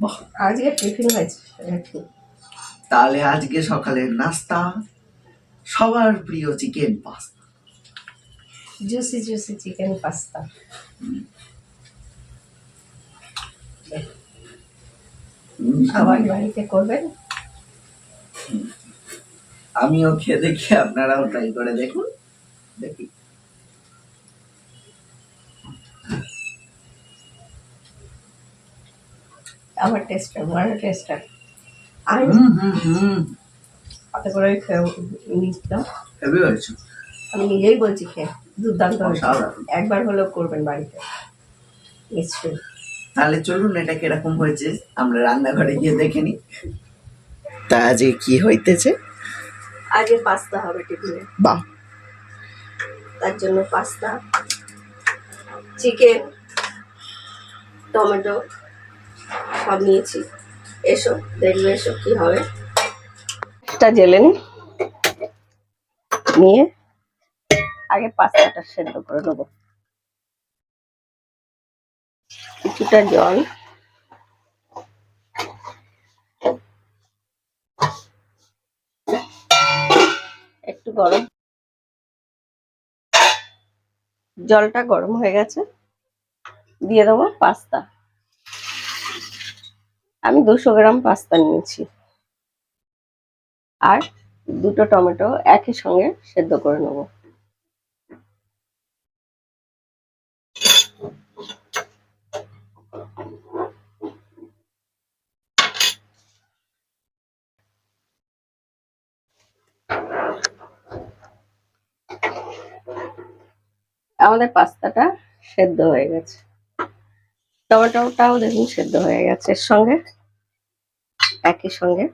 বাহ আজকে টিফিন হয়েছে তাহলে আজকে সকালের নাস্তা সবার প্রিয় chicken pasta. Juicy juicy chicken pasta. আবার বাড়িতে করবেন? আমিও খেয়ে দেখি আপনারাও ট্রাই করে দেখুন। দেখি। আমার টেস্টার বড় টেস্টার আমি হুম হুম হুম। হাতে করে হয়েছে। আমি নিজেই বলছি খেয়ে দুর্দান্ত। একবার হলেও করবেন বাড়িতে। নিশ্চয়ই। তাহলে চলুন এটা কীরকম হয়েছে আমরা রান্নাঘরে গিয়ে দেখে নিই। তা আজকে কি হইতেছে? আজকে পাস্তা হবে টিফিনে। বাহ। তার জন্য পাস্তা চিকেন টমেটো সব নিয়েছি। এসো, দেখবে এসো কি হবে। টা জেলে নিয়ে আগে পাস্তাটা সেদ্ধ করে নেব। কিছুটা জল। একটু গরম। জলটা গরম হয়ে গেছে। দিয়ে দেবো পাস্তা। আমি দুশো গ্রাম পাস্তা নিয়েছি। আর দুটো টমেটো একই সঙ্গে সেদ্ধ করে নেব। আমাদের পাস্তাটা সেদ্ধ হয়ে গেছে। টমেটোটাও দেখুন, সেদ্ধ হয়ে গেছে এর সঙ্গে। একই সঙ্গে।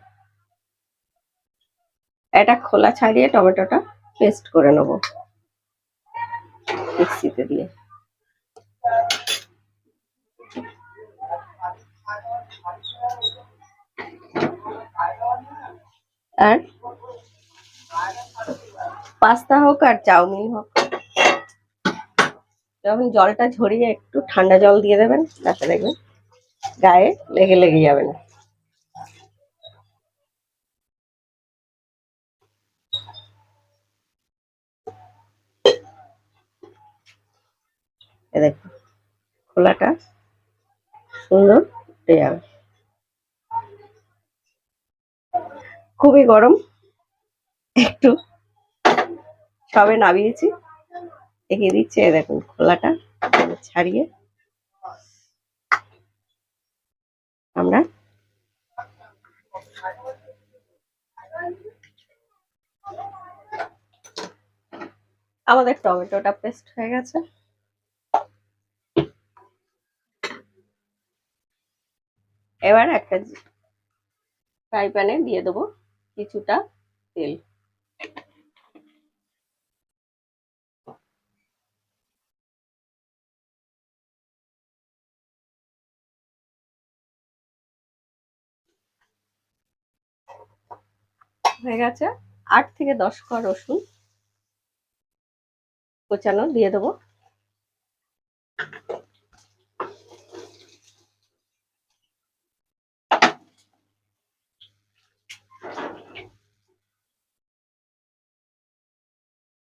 এটা খোলা ছাড়িয়ে টমেটোটা পেস্ট করে নেব মিক্সিতে দিয়ে। আর পাস্তা হোক আর চাউমিন হোক। যখন জলটা ঝরিয়ে একটু ঠান্ডা জল দিয়ে দেবেন, তাতে দেখবেন গায়ে লেগে লেগে যাবে না। এ দেখুন, খোলাটা সুন্দর উঠে যাবে খুবই গরম, একটু সবে নামিয়েছি। এগিয়ে দিচ্ছে দেখুন খোলাটা ছাড়িয়ে আমরা আমাদের টমেটোটা পেস্ট হয়ে গেছে। এবার একটা ফ্রাই প্যানে দিয়ে দেবো কিছুটা তেল। হয়ে গেছে। আট থেকে দশ কোয়া রসুন কোচানো দিয়ে দেবো।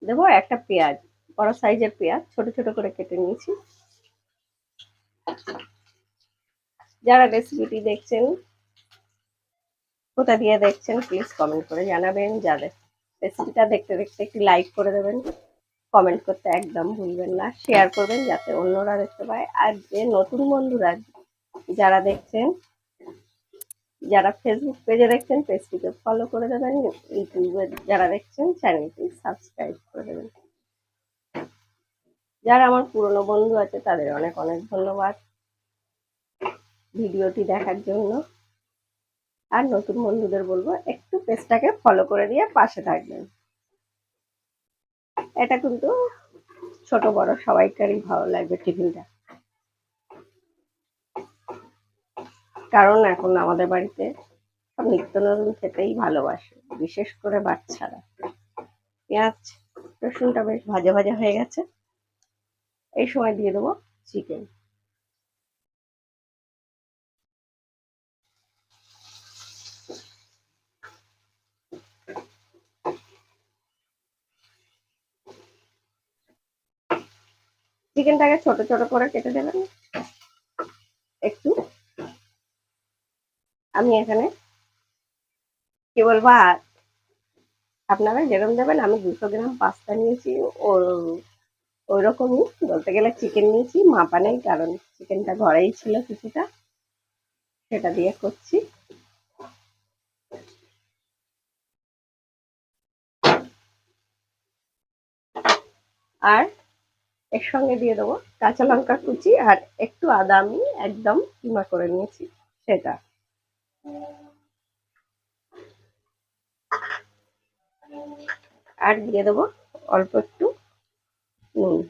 দেবো একটা পেঁয়াজ, বড় সাইজের পেঁয়াজ, ছোট ছোট করে কেটে নিয়েছি। যারা রেসিপিটি দেখছেন কোথা দিয়ে দেখছেন প্লিজ কমেন্ট করে জানাবেন। যাদের রেসিপিটা দেখতে দেখতে একটি লাইক করে দেবেন কমেন্ট করতে একদম ভুলবেন না। শেয়ার করবেন যাতে অন্যরা দেখতে পায়। আর যে নতুন বন্ধুরা যারা দেখছেন, যারা ফেসবুক পেজে দেখছেন পেজটিকে ফলো করে দেবেন। ইউটিউবে যারা দেখছেন চ্যানেলটি সাবস্ক্রাইব করে দেবেন। যারা আমার পুরনো বন্ধু আছে, তাদের অনেক অনেক ধন্যবাদ ভিডিওটি দেখার জন্য। আর নতুন বন্ধুদের বলব, একটু পেজটাকে ফলো করে দিয়ে পাশে থাকবেন। এটা কিন্তু ছোট, বড়, সবাইকারই ভালো লাগবে টিফিনটা। কারণ এখন আমাদের বাড়িতে সব নিত্য নতুন খেতেই ভালোবাসে, বিশেষ করে বাচ্চারা। পেঁয়াজ, রসুনটা বেশ ভাজা ভাজা হয়ে গেছে। এই সময় দিয়ে দেবো চিকেন চিকেনটাকে ছোট ছোট করে কেটে দেবেন। একটু। আমি এখানে কি বলব আপনারা যেরকম দেবেন, আমি দুশো গ্রাম পাস্তা নিয়েছি। ও ওই রকমই বলতে গেলে চিকেন নিয়েছি, মাপা নেই, কারণ চিকেনটা ঘরেই ছিল কিছুটা। সেটা দিয়ে করছি। আর এর সঙ্গে দিয়ে দেবো কাঁচা লঙ্কা কুচি আর একটু আদা আমি একদম কিমা করে নিয়েছি, সেটা। আর দিয়ে দেবো অল্প একটু নুন।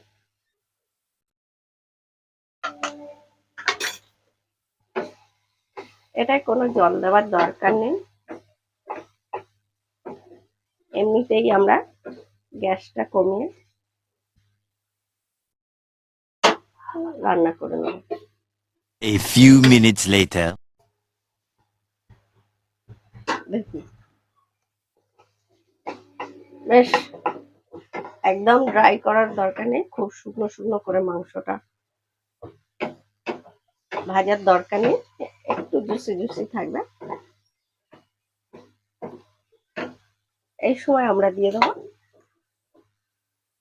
এটায় কোনো জল দেওয়ার দরকার নেই। এমনিতেই আমরা গ্যাসটা কমিয়ে রান্না করে নেব। A ফিউ minutes লেটার বেশ একদম ড্রাই করার দরকার নেই খুব শুকনো শুকনো করে মাংসটা ভাজার দরকার নেই একটু জুসি জুসি থাকবে। এই সময় আমরা দিয়ে দেবো।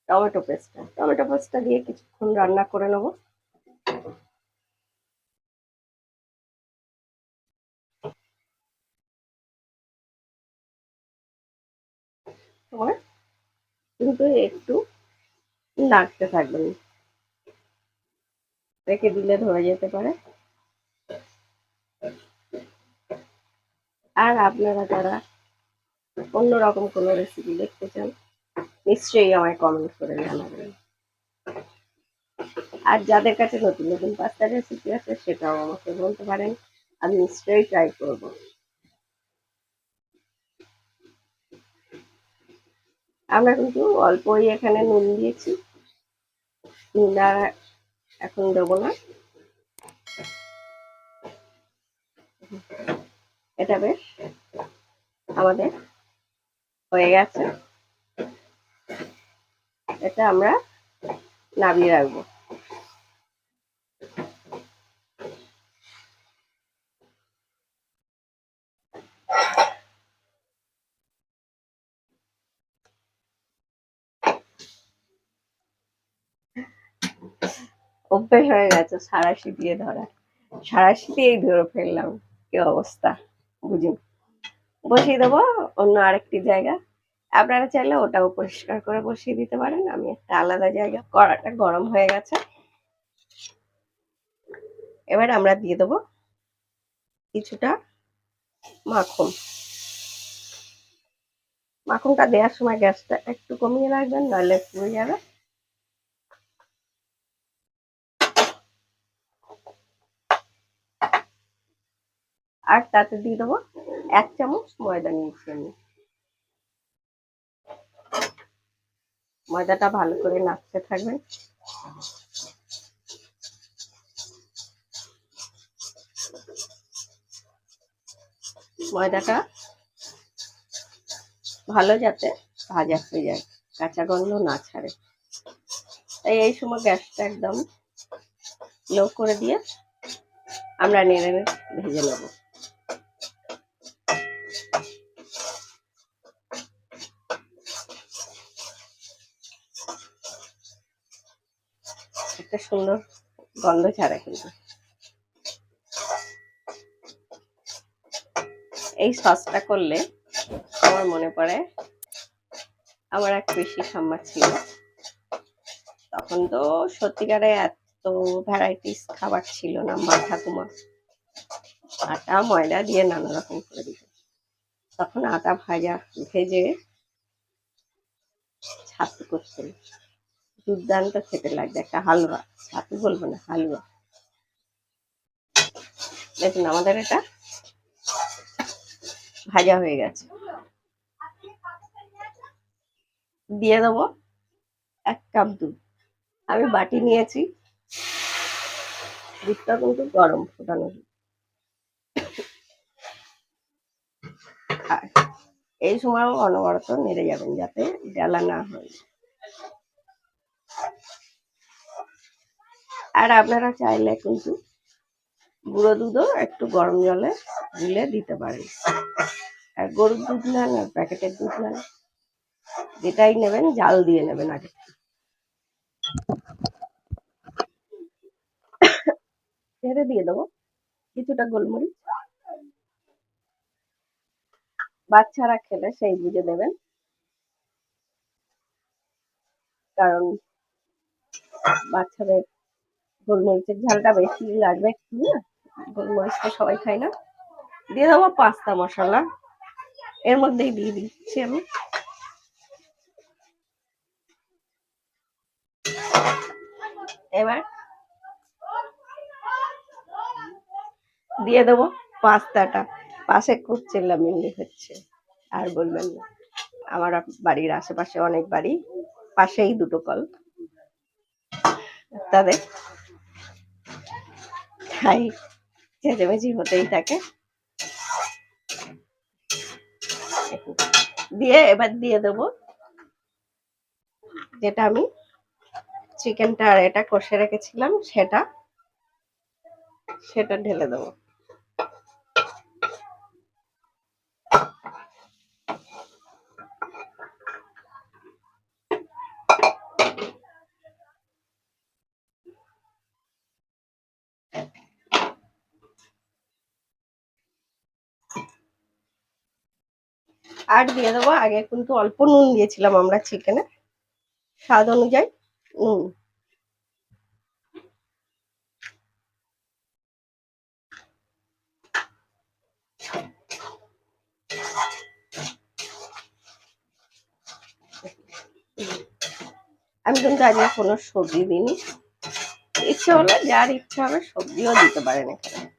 টমেটো পেস্টটা। টমেটো পেস্টটা দিয়ে কিছুক্ষণ রান্না করে নেব। কিন্তু একটু নাড়তে থাকবেন। রেখে দিলে ধরে যেতে পারে। আর আপনারা যারা অন্যরকম কোনো রেসিপি দেখতে চান নিশ্চয়ই আমায় কমেন্ট করে জানাবেন। আর যাদের কাছে নতুন নতুন পাস্তা রেসিপি আছে, সেটাও আমাকে বলতে পারেন। আমি নিশ্চয়ই ট্রাই করব। আমরা কিন্তু অল্পই এখানে নুন দিয়েছি। নুন আর এখন দেবো না। এটা বেশ, আমাদের হয়ে গেছে। এটা আমরা নামিয়ে রাখব। অভ্যেস হয়ে গেছে, সারাশি দিয়ে ধরা। সারাশি দিয়েই ধরে ফেললাম, কি অবস্থা? বুঝুন। বসিয়ে দেবো অন্য আরেকটি জায়গা। আপনারা চাইলে ওটাও পরিষ্কার করে বসিয়ে দিতে পারেন। আমি একটা আলাদা জায়গা। কড়াটা গরম হয়ে গেছে। এবার আমরা দিয়ে দেবো কিছুটা মাখন। মাখনটা দেওয়ার সময় গ্যাসটা একটু কমিয়ে রাখবেন, নাহলে পুড়ে যাবে। আর তাতে দিয়ে দেবো এক চামচ ময়দা নিয়েছি আমি ময়দাটা ভালো করে নাড়তে থাকবেন। ময়দাটা ভালো যাতে ভাজা হয়ে যায়, কাঁচা গন্ধ না ছাড়ে। তাই এই সময় গ্যাসটা একদম লো করে দিয়ে আমরা নেড়ে নেড়ে ভেজে নেব। একটা সুন্দর গন্ধ ছাড়ে কিন্তু। এই সসটা করলে আমার মনে পড়ে, আমার এক বেশি সম্মান ছিল। তখন তো সত্যিকারে এত ভ্যারাইটিস খাবার ছিল না মা ঠাকুমা আটা, ময়দা দিয়ে নানা রকম করে দিত। তখন আটা ভাজা, ভেজে ছাতু করতেন। দুর্দান্ত খেতে লাগবে। একটা হালুয়া। ছাতু বলব না, হালুয়া। দেখুন, আমাদের এটা ভাজা হয়ে গেছে। দিয়ে দেবো এক কাপ দুধ। আমি বাটি নিয়েছি। দুধটা কিন্তু গরম ফোটানো এই সময় অনবরত নেড়ে যাবেন যাতে জ্বালা না হয়। আর আপনারা চাইলে কিন্তু গুঁড়ো দুধও একটু গরম জলে গুলে দিতে পারেন। আর গরুর দুধ নেন আর প্যাকেটের দুধ নেন যেটাই নেবেন, জাল দিয়ে নেবেন আগে। ছেড়ে দিয়ে দেবো কিছুটা গোলমরিচ। বাচ্চারা খেলে সেই বুঝে দেবেন। কারণ বাচ্চাদের গোলমরিচের ঝালটা বেশি লাগবে একটু না গোলমরিচ তো সবাই খায় না। দিয়ে দেবো পাস্তা মশলা। এর মধ্যেই দিয়ে দিচ্ছি আমি। এবার দিয়ে দেবো পাস্তাটা। পাশে খুব চেল্লামিল্লি হচ্ছে, আর বলবেন না। আমার বাড়ির আশেপাশে অনেক বাড়ি, পাশেই দুটো কল। তাদের তাই চেঁচামেচি হতেই থাকে। দিয়ে এবার দিয়ে দেব। যেটা আমি চিকেনটা আর এটা কষে রেখেছিলাম, সেটা। সেটা ঢেলে দেবো। আর দিয়ে দেবো। আগে কিন্তু অল্প নুন দিয়েছিলাম আমরা চিকেনে স্বাদ অনুযায়ী নুন। আমি কিন্তু আজকে কোনো সবজি দিইনি। ইচ্ছে হলে, যার ইচ্ছা হবে সবজিও দিতে পারেন এখানে।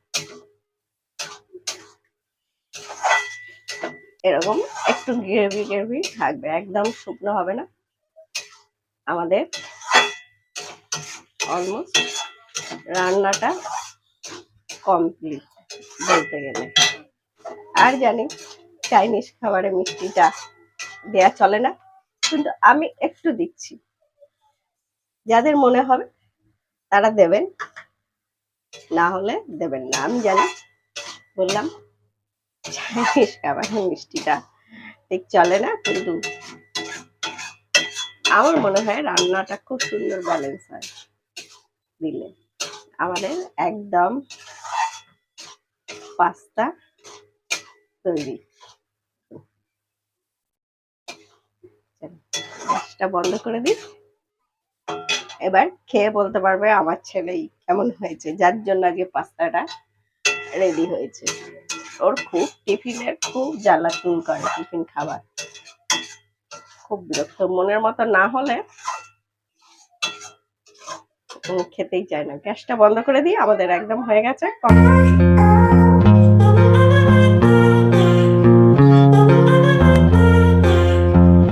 এরকম একটু গ্রেভি গ্রেভি থাকবে, একদম শুকনো হবে না। আমাদের অলমোস্ট রান্নাটা কমপ্লিট বলতে গেলে। আর জানি চাইনিজ খাবারে মিষ্টিটা দেয়া চলে না, কিন্তু আমি একটু দিচ্ছি। যাদের মনে হবে তারা দেবেন, না হলে দেবেন না। আমি জানি, বললাম খাবার মিষ্টিটা। ঠিক চলে না কিন্তু? আমার মনে হয় রান্নাটা খুব সুন্দর ব্যালেন্স হয় দিলে। আমাদের একদম পাস্তা তৈরি। গ্যাসটা বন্ধ করে দিই। এবার খেয়ে বলতে পারবে আমার ছেলেই কেমন হয়েছে, যার জন্য আজকে পাস্তাটা রেডি হয়েছে। ওর খুব টিফিনের খুব জ্বালা চুল করে টিফিন খাবার। খুব বিরক্ত। মনের মতো না হলে খেতেই চায় না। গ্যাসটা বন্ধ করে দিয়ে আমাদের একদম হয়ে গেছে।